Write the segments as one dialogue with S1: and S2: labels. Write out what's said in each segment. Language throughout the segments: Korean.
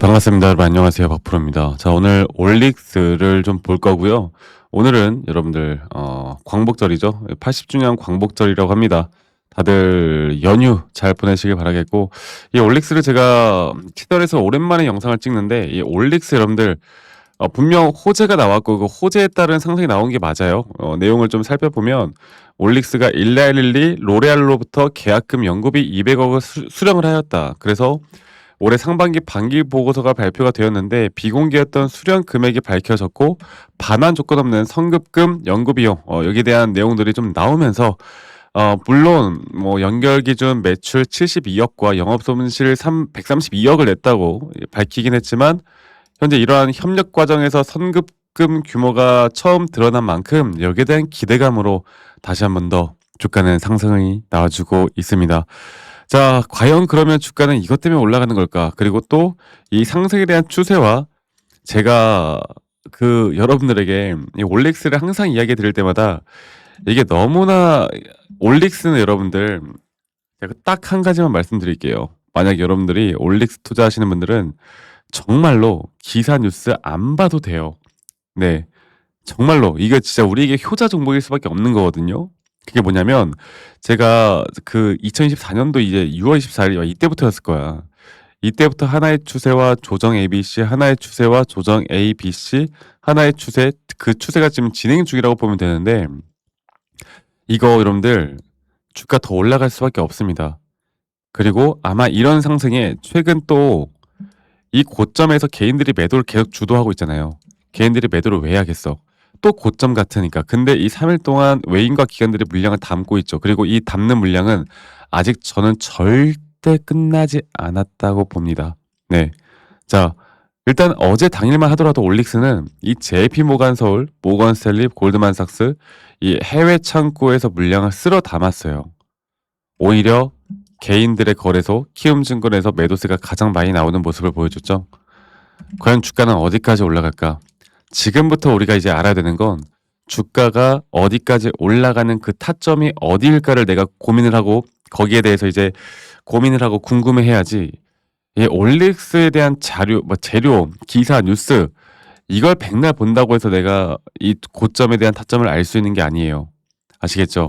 S1: 반갑습니다. 여러분 안녕하세요. 박프로입니다. 자, 오늘 올릭스를 좀 볼 거고요. 오늘은 여러분들 어, 광복절이죠. 80주년 광복절이라고 합니다. 다들 연휴 잘 보내시길 바라겠고 이 올릭스를 제가 채널에서 오랜만에 영상을 찍는데 이 올릭스 여러분들 어, 분명 호재가 나왔고 그 호재에 따른 상승이 나온 게 맞아요. 어, 내용을 좀 살펴보면 올릭스가 일라일리 로레알로부터 계약금 연구비 200억을 수, 수령을 하였다. 그래서 올해 상반기 반기 보고서가 발표가 되었는데 비공개였던 수령 금액이 밝혀졌고 반환 조건 없는 성급금 연구 비용 어, 여기에 대한 내용들이 좀 나오면서 어, 물론 뭐 연결 기준 매출 72억과 영업 손실 3, 132억을 냈다고 밝히긴 했지만 현재 이러한 협력 과정에서 선급금 규모가 처음 드러난 만큼 여기에 대한 기대감으로 다시 한 번 더 주가는 상승이 나와주고 있습니다. 자, 과연 그러면 주가는 이것 때문에 올라가는 걸까? 그리고 또 이 상승에 대한 추세와 제가 그 여러분들에게 이 올릭스를 항상 이야기 드릴 때마다 이게 너무나 올릭스는 여러분들 제가 딱 한 가지만 말씀드릴게요. 만약 여러분들이 올릭스 투자하시는 분들은 정말로 기사 뉴스 안 봐도 돼요. 네. 정말로 이거 진짜 우리에게 효자 종목일 수밖에 없는 거거든요. 그게 뭐냐면 제가 그 2024년도 이제 6월 24일 이때부터였을 거야. 이때부터 하나의 추세와 조정 ABC, 하나의 추세와 조정 ABC, 하나의 추세 그 추세가 지금 진행 중이라고 보면 되는데 이거 여러분들 주가 더 올라갈 수밖에 없습니다. 그리고 아마 이런 상승에 최근 또 이 고점에서 개인들이 매도를 계속 주도하고 있잖아요. 개인들이 매도를 왜 하겠어? 또 고점 같으니까. 근데 이 3일 동안 외인과 기관들이 물량을 담고 있죠. 그리고 이 담는 물량은 아직 저는 절대 끝나지 않았다고 봅니다. 네. 자, 일단 어제 당일만 하더라도 올릭스는 이 JP 모간 서울, 모건 스탠리, 골드만삭스 이 해외 창구에서 물량을 쓸어 담았어요. 오히려 개인들의 거래소, 키움증권에서 매도세가 가장 많이 나오는 모습을 보여줬죠. 과연 주가는 어디까지 올라갈까? 지금부터 우리가 이제 알아야 되는 건 주가가 어디까지 올라가는 그 타점이 어디일까를 내가 고민을 하고 거기에 대해서 이제 고민을 하고 궁금해 해야지. 이 올릭스에 대한 자료, 뭐 재료, 기사, 뉴스 이걸 백날 본다고 해서 내가 이 고점에 대한 타점을 알 수 있는 게 아니에요. 아시겠죠?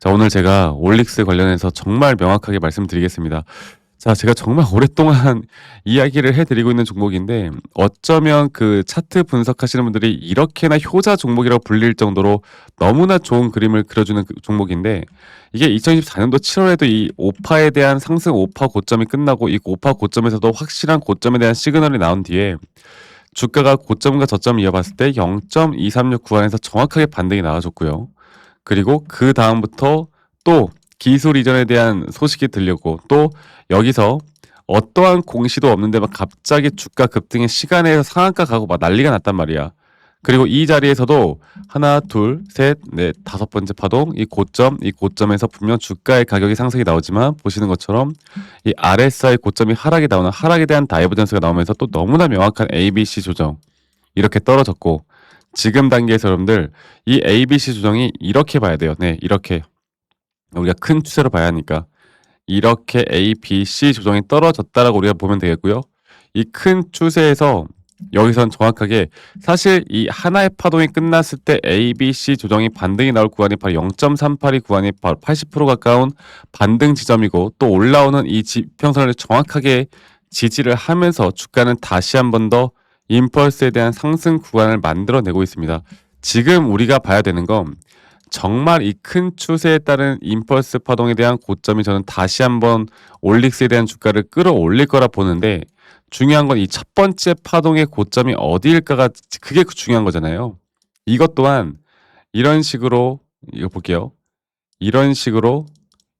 S1: 자, 오늘 제가 올릭스 관련해서 정말 명확하게 말씀드리겠습니다. 자, 제가 정말 오랫동안 이야기를 해드리고 있는 종목인데 어쩌면 그 차트 분석하시는 분들이 이렇게나 효자 종목이라고 불릴 정도로 너무나 좋은 그림을 그려주는 그 종목인데 이게 2024년도 7월에도 이 오파에 대한 상승 오파 고점이 끝나고 이 오파 고점에서도 확실한 고점에 대한 시그널이 나온 뒤에 주가가 고점과 저점을 이어봤을 때 0.236 구간에서 정확하게 반등이 나와줬고요. 그리고 그 다음부터 또 기술 이전에 대한 소식이 들렸고 또 여기서 어떠한 공시도 없는데 막 갑자기 주가 급등의 시간에서 상한가 가고 막 난리가 났단 말이야. 그리고 이 자리에서도 하나, 둘, 셋, 넷, 다섯 번째 파동, 이 고점, 이 고점에서 분명 주가의 가격이 상승이 나오지만 보시는 것처럼 이 RSI 고점이 하락이 나오는 하락에 대한 다이버전스가 나오면서 또 너무나 명확한 ABC 조정 이렇게 떨어졌고 지금 단계에서 여러분들 이 ABC 조정이 이렇게 봐야 돼요. 네, 이렇게 우리가 큰 추세로 봐야 하니까 이렇게 A, B, C 조정이 떨어졌다라고 우리가 보면 되겠고요. 이 큰 추세에서 여기선 정확하게 사실 이 하나의 파동이 끝났을 때 A, B, C 조정이 반등이 나올 구간이 바로 0.382 구간이 바로 80% 가까운 반등 지점이고 또 올라오는 이 지평선을 정확하게 지지를 하면서 주가는 다시 한 번더 임펄스에 대한 상승 구간을 만들어내고 있습니다. 지금 우리가 봐야 되는 건 정말 이 큰 추세에 따른 임펄스 파동에 대한 고점이 저는 다시 한번 올릭스에 대한 주가를 끌어올릴 거라 보는데 중요한 건 이 첫 번째 파동의 고점이 어디일까가 그게 그 중요한 거잖아요. 이것 또한 이런 식으로 이거 볼게요. 이런 식으로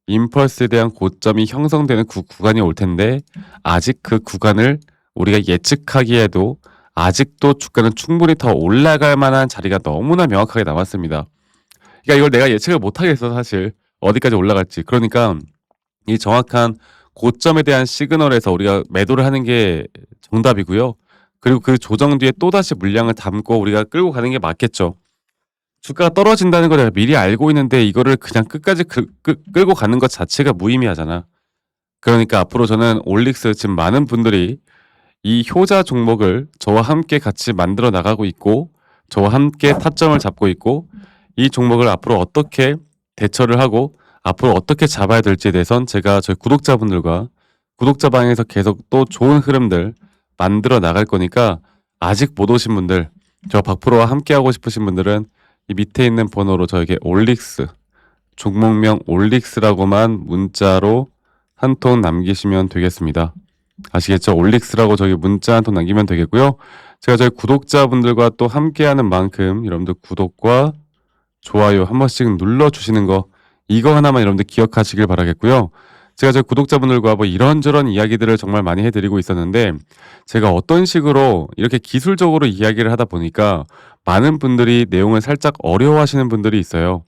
S1: 임펄스에 대한 고점이 형성되는 그 구간이 올 텐데 아직 그 구간을 우리가 예측하기에도 아직도 주가는 충분히 더 올라갈 만한 자리가 너무나 명확하게 남았습니다. 그러니까 이걸 내가 예측을 못 하겠어 사실 어디까지 올라갈지. 그러니까 이 정확한 고점에 대한 시그널에서 우리가 매도를 하는 게 정답이고요. 그리고 그 조정 뒤에 또다시 물량을 담고 우리가 끌고 가는 게 맞겠죠. 주가가 떨어진다는 걸 내가 미리 알고 있는데 이거를 그냥 끝까지 그, 끌, 끌고 가는 것 자체가 무의미하잖아. 그러니까 앞으로 저는 올릭스 지금 많은 분들이 이 효자 종목을 저와 함께 같이 만들어 나가고 있고 저와 함께 타점을 잡고 있고 이 종목을 앞으로 어떻게 대처를 하고 앞으로 어떻게 잡아야 될지에 대해선 제가 저희 구독자분들과 구독자 방에서 계속 또 좋은 흐름들 만들어 나갈 거니까 아직 못 오신 분들 저 박프로와 함께 하고 싶으신 분들은 이 밑에 있는 번호로 저에게 올릭스 종목명 올릭스라고만 문자로 한 통 남기시면 되겠습니다. 아시겠죠? 올릭스라고 저기 문자 한 통 남기면 되겠고요. 제가 저희 구독자분들과 또 함께하는 만큼 여러분들 구독과 좋아요 한 번씩 눌러주시는 거 이거 하나만 여러분들 기억하시길 바라겠고요. 제가 저희 구독자분들과 뭐 이런저런 이야기들을 정말 많이 해드리고 있었는데 제가 어떤 식으로 이렇게 기술적으로 이야기를 하다 보니까 많은 분들이 내용을 살짝 어려워하시는 분들이 있어요.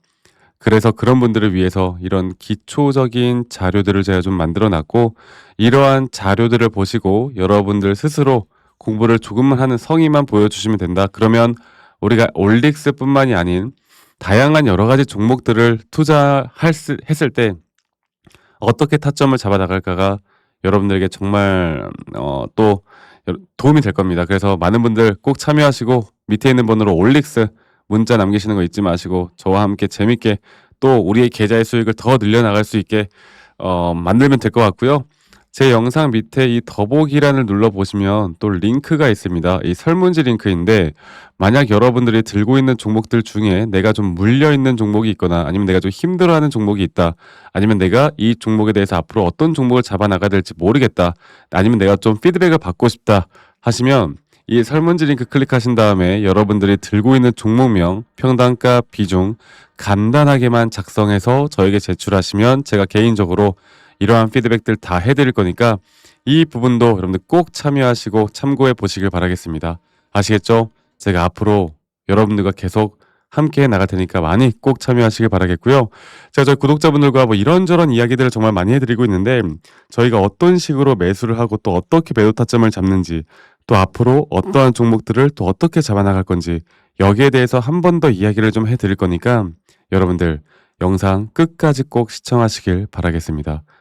S1: 그래서 그런 분들을 위해서 이런 기초적인 자료들을 제가 좀 만들어 놨고 이러한 자료들을 보시고 여러분들 스스로 공부를 조금만 하는 성의만 보여주시면 된다. 그러면 우리가 올릭스뿐만이 아닌 다양한 여러 가지 종목들을 투자할 수- 했을 때 어떻게 타점을 잡아 나갈까가 여러분들에게 정말 어, 또 여- 도움이 될 겁니다. 그래서 많은 분들 꼭 참여하시고 밑에 있는 번호로 올릭스 문자 남기시는 거 잊지 마시고 저와 함께 재밌게 또 우리의 계좌의 수익을 더 늘려나갈 수 있게 어, 만들면 될 것 같고요. 제 영상 밑에 이 더보기란을 눌러 보시면 또 링크가 있습니다. 이 설문지 링크인데 만약 여러분들이 들고 있는 종목들 중에 내가 좀 물려 있는 종목이 있거나 아니면 내가 좀 힘들어하는 종목이 있다. 아니면 내가 이 종목에 대해서 앞으로 어떤 종목을 잡아 나가야 될지 모르겠다. 아니면 내가 좀 피드백을 받고 싶다 하시면 이 설문지 링크 클릭하신 다음에 여러분들이 들고 있는 종목명, 평단가, 비중 간단하게만 작성해서 저에게 제출하시면 제가 개인적으로 이러한 피드백들 다 해드릴 거니까 이 부분도 여러분들 꼭 참여하시고 참고해 보시길 바라겠습니다. 아시겠죠? 제가 앞으로 여러분들과 계속 함께 나갈 테니까 많이 꼭 참여하시길 바라겠고요. 제가 저희 구독자분들과 뭐 이런저런 이야기들을 정말 많이 해드리고 있는데 저희가 어떤 식으로 매수를 하고 또 어떻게 매도 타점을 잡는지 또 앞으로 어떠한 종목들을 또 어떻게 잡아나갈 건지 여기에 대해서 한 번 더 이야기를 좀 해드릴 거니까 여러분들 영상 끝까지 꼭 시청하시길 바라겠습니다.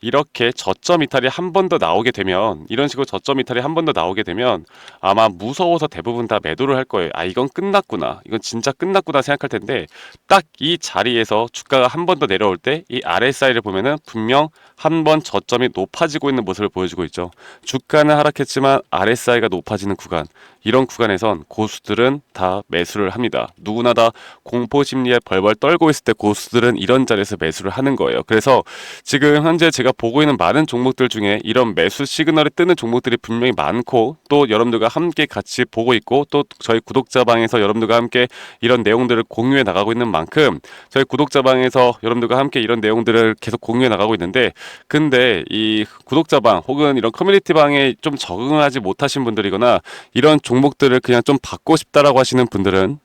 S1: 이렇게 저점 이탈이 한 번 더 나오게 되면 이런 식으로 저점 이탈이 한 번 더 나오게 되면 아마 무서워서 대부분 다 매도를 할 거예요. 아 이건 끝났구나. 이건 진짜 끝났구나 생각할 텐데 딱 이 자리에서 주가가 한 번 더 내려올 때 이 RSI를 보면은 분명 한 번 저점이 높아지고 있는 모습을 보여주고 있죠. 주가는 하락했지만 RSI가 높아지는 구간 이런 구간에선 고수들은 다 매수를 합니다. 누구나 다 공포 심리에 벌벌 떨고 있을 때 고수들은 이런 자리에서 매수를 하는 거예요. 그래서 지금 현재 제가 보고 있는 많은 종목들 중에 이런 매수 시그널이 뜨는 종목들이 분명히 많고 또 여러분들과 함께 같이 보고 있고 또 저희 구독자 방에서 여러분들과 함께 이런 내용들을 공유해 나가고 있는 만큼 저희 구독자 방에서 여러분들과 함께 이런 내용들을 계속 공유해 나가고 있는데 근데 이 구독자 방 혹은 이런 커뮤니티 방에 좀 적응하지 못하신 분들이거나 이런 종 목들을 그냥 좀 받고 싶다라고 하시는 분들은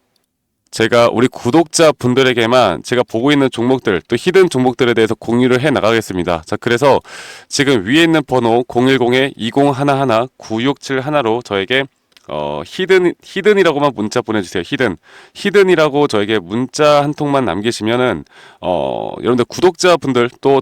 S1: 제가 우리 구독자 분들에게만 제가 보고 있는 종목들 또 히든 종목들에 대해서 공유를 해 나가겠습니다. 자, 그래서 지금 위에 있는 번호 010-2011-9671로 저에게 어, 히든, 히든이라고만 문자 보내주세요. 히든. 히든이라고 저에게 문자 한 통만 남기시면은, 어, 여러분들 구독자분들 또